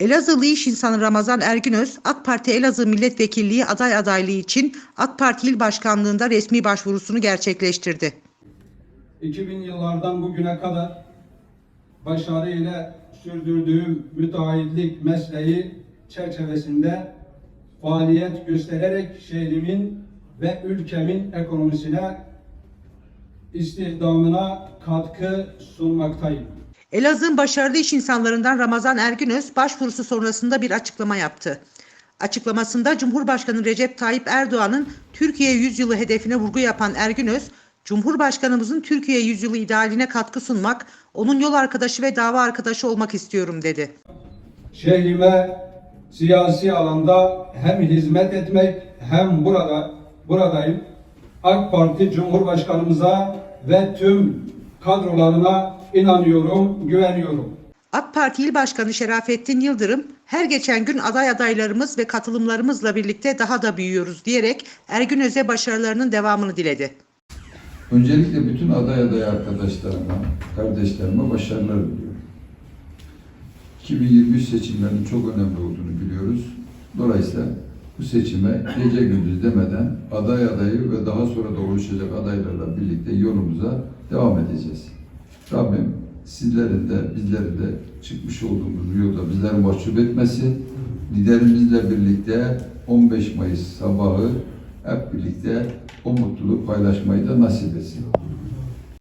Elazığlı iş insanı Ramazan Ergünöz, AK Parti Elazığ Milletvekilliği aday adaylığı için AK Parti İl Başkanlığı'nda resmi başvurusunu gerçekleştirdi. 2000 yıllardan bugüne kadar başarıyla sürdürdüğüm müteahhitlik mesleği çerçevesinde faaliyet göstererek şehrimin ve ülkemin ekonomisine istihdamına katkı sunmaktayım. Elazığ'ın başarılı iş insanlarından Ramazan Ergünöz başvurusu sonrasında bir açıklama yaptı. Açıklamasında Cumhurbaşkanı Recep Tayyip Erdoğan'ın Türkiye yüzyılı hedefine vurgu yapan Ergünöz, Cumhurbaşkanımızın Türkiye yüzyılı idealine katkı sunmak, onun yol arkadaşı ve dava arkadaşı olmak istiyorum dedi. Şehrime siyasi alanda hem hizmet etmek hem burada buradayım. AK Parti Cumhurbaşkanımıza ve tüm kadrolarına inanıyorum, güveniyorum. AK Parti İl Başkanı Şerafettin Yıldırım, her geçen gün aday adaylarımız ve katılımlarımızla birlikte daha da büyüyoruz diyerek Ergünöz'e başarılarının devamını diledi. Öncelikle bütün aday aday arkadaşlarıma, kardeşlerime başarılar diliyorum. 2023 seçimlerinin çok önemli olduğunu biliyoruz. Dolayısıyla bu seçime gece gündüz demeden aday adayı ve daha sonra da oluşacak adaylarla birlikte yolumuza devam edeceğiz. Rabbim sizlerin de bizlerin de çıkmış olduğumuz yolda bizleri mahcup etmesin. Liderimizle birlikte 15 Mayıs sabahı hep birlikte o mutluluğu paylaşmayı da nasip etsin.